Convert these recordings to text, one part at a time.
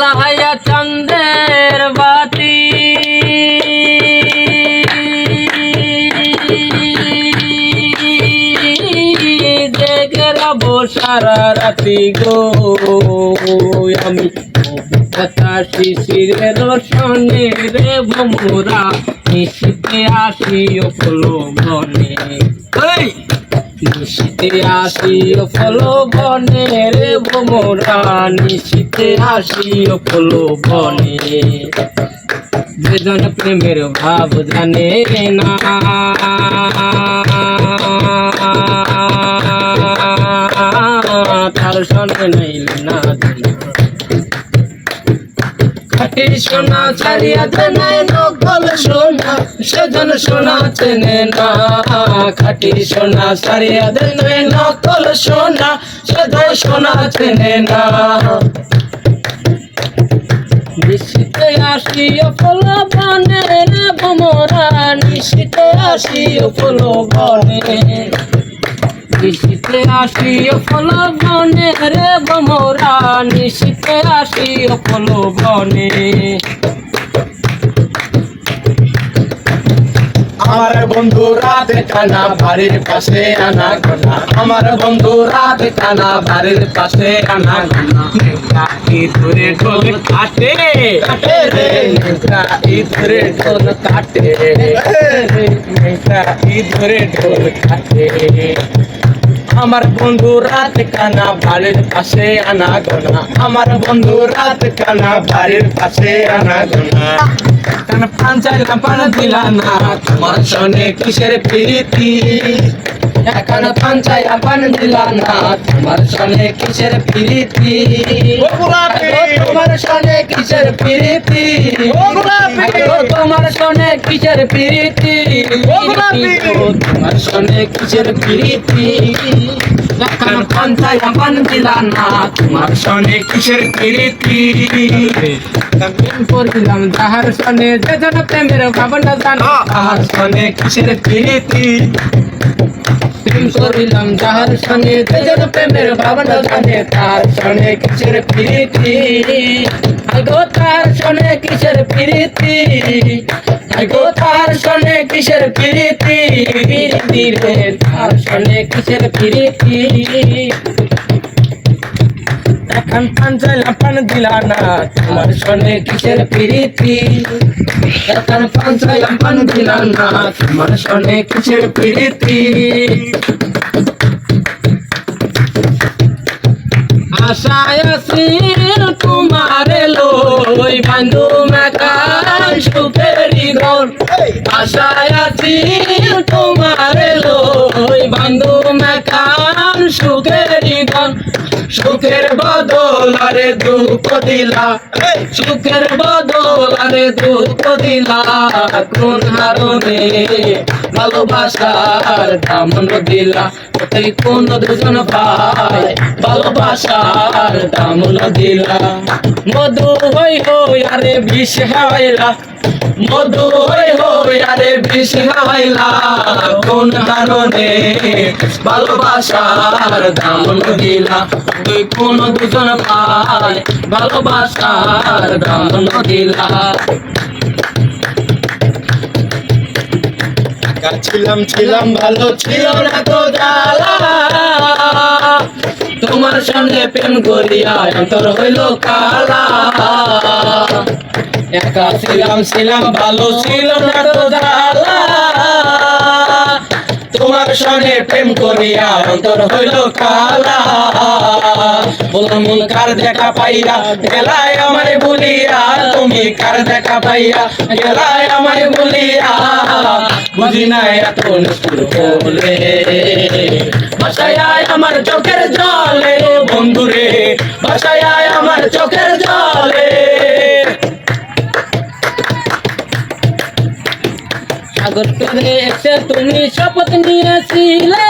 লাহাইয়া চন্দের বাতি। জেগেরাবো সারা রাতি গো। আমি শিশিরের রসনে রে ভমুরা নিশিতে আসি ফলো বনে এই নিশিতে আসি ফলো বনে রে ভমুরা নিশিতে আসি ফলো বনে বেদন প্রেমের ভাব জানে না। তার সনে নাইল না খাটি সোনা ছাড়িয়া জানায় নকল সোনা, সেজন সোনা চেনে না। খাটি সোনা ছাড়িয়া জানায় নকল সোনা, সেজন সোনা চেনে না। নিশিতে আসিও ফল বনে রে ভমরা নিশিতে আসিও ফল বনে। নিশিতে আসিও ফল বনে। রে ভমরা নিশিতে আসিও ফল বনে। আমার বন্ধু রাত কানা বাড়ির পাশে আনা গোনা আমার বন্ধু রাত কানা বাড়ির পাশে আনা গোনা ধরে ঢোল কাটে। কাটে রে। ইধরে ঢোল কাটে। নেতা ইধরে ঢোল কাটে। আমার বন্ধু রাত কানা বাড়ির পাশে আনা গোনা আমার বন্ধু রাত কানা বাড়ির পাশে আনা গোনা কান পাঞ্চাইলাম পান দিলা না, তোমার সনে কিসের প্রীতি? এখন পাঞ্চাইলাম পান দিলা না। তোমার সনে কিসের প্রীতি? তোমার সনে কিসের প্রীতি? তোমার সনে কিসের প্রীতি? তোমার সনে কিসের প্রীতি? এখন পাঞ্চাইলাম পান দিলা না। তোমার সনে কিসের প্রীতি? করিলাম যাহার সনে যে জন প্রেমের ভাবনা জানো তাহার সনে কিসের প্রীতি? করিলাম, যাহার সঙ্গে যে প্রেমের ভাবনা জানে, তার সঙ্গে কিসের প্রীতি? আগো, তার সঙ্গে কিসের প্রীতি? আগো, তার সঙ্গে কিসের প্রীতি রে, তার সঙ্গে কিসের প্রীতি? এখন পাঞ্চাইলাম পান দিলা না তোমার সনে কিসের প্রীতি? এখন পাঞ্চাইলাম পান দিলা না তোমার সনে কিসের প্রীতি? আশায় আসির তোমারে লই বন্ধু মেকান সুখেরি ঘর আশায় আসির তোমারে লই বন্ধু মেকান সুখেরি ঘর সুখের বদল আরে দুঃখ দিলা। সুখের বদল আরে দুঃখ দিলা। কোন ভালোবাসার দাম দিলা? কোথায় কোন দুজন ভাই ভালোবাসার দামন দিলা। মধু হই হই, আরে বিষ হাওয়াইলা মধু হই হই, আরে বিষ হাওয়াইলা কোন হারণে ভালোবাসার দামন দিলা? তুই কোন দুজন ভাই ভালোবাসার দামন দিলা। ছিলাম ছিলাম ভালো ছিল না তো তোমার সামনে প্রেম করিয়া অন্তর হইল কালা। একা ছিলাম ছিলাম ভালো ছিল না তো সঙ্গে প্রেম করিয়া অন্তর হইল কালা। বললাম মন কার দেখা পাইয়া? গেলায় আমায় বলিয়া, তুমি কার দেখা পাইয়া? গেলায় আমায় বলিয়া, বুঝি না এত বলে। বাসায় আমার চোখের জলে, বন্ধুরে, বাসায় আমার চোখের জলে। সাগর করে এসে তুমি শপথ নিয়েছিলে।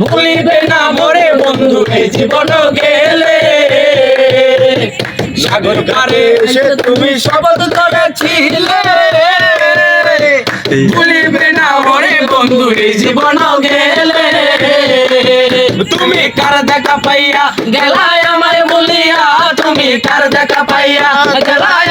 ভুলিবে না মোরে বন্ধু জীবন গেলে। সাগর পারে এসে তুমি শপথ করেছিলে। ভুলিবে না মোরে বন্ধু জীবন গেলে। তুমি কার দেখা পাইয়া গেলায় আমায় বলিয়া, তুমি কার দেখা পাইয়া গেলায়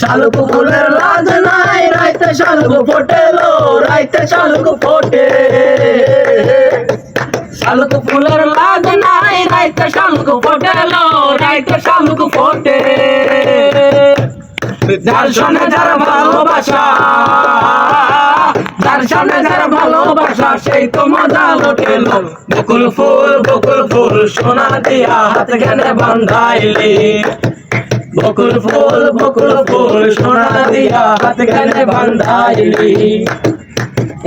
শালুক ফুলের লাজ নাই, রাইতে শালুক ফোটেলো, রাইতে শালুক ফোটে। শালুক ফুলের লাজ নাই, রাইতে শালুক ফোটেলো, রাইতে শালুক ফোটে। যার সঙ্গে যার ভালোবাসা যার যার ভালোবাসা, সেই তো মজা লোটেল। বকুল ফুল বকুল ফুল, সোনা দিয়া হাত গেনে বান্ধাইলি। বকুল ফুল বকুল ফুল সোনা দিয়া হাত গেনে বান্ধাইলি।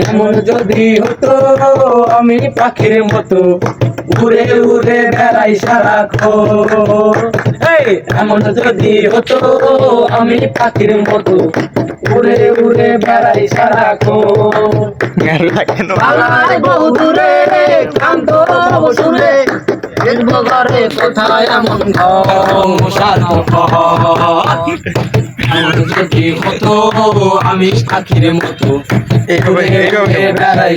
এমন যদি হতো আমি পাখির মতো উড়ে উড়ে বেড়াই সারাক্ষণ এই, এমন যদি হতো আমি পাখির মতো উড়ে উড়ে বেড়াই সারাক্ষণ পালাই বহু দূরে কান্ত সুরে এমন যদি হতো আমি পাখির মতো বেড়াই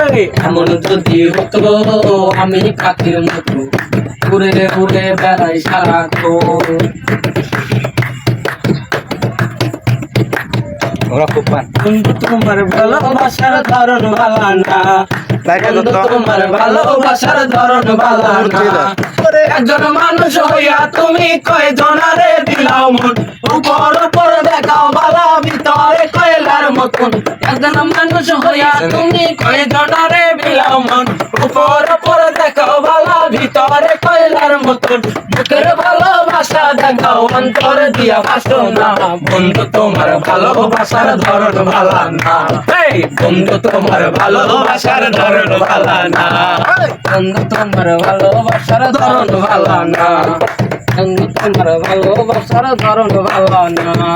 এই, এমন যদি হতো আমি মতো। উড়ে উড়ে বেড়াই পান বন্ধু তোমার ভালোবাসার ধরন ভালা না। তো তো। তোমার ভালোবাসার ধরন ভালা না। একজন মানুষ হইয়া তুমি কয় জনারে দিলাও মন? উপর উপর দেখাও বালা ভিতরে কয়লার মতন। একজন মানুষ হইয়া তুমি কয় জনারে বিলাও মন? উপর ভিতরে কয়লার মতন। বুকের ভালোবাসা দেখাও অন্তর দিয়া ভাসো না। বন্ধু তোমার ভালোবাসার ধরন ভালা না। বন্ধু তোমার ভালোবাসার ধরন ভালা না। বন্ধু তোমার ভালোবাসার ধরন ভালা না। বন্ধু তোমার ভালোবাসার ধরন ভালা না।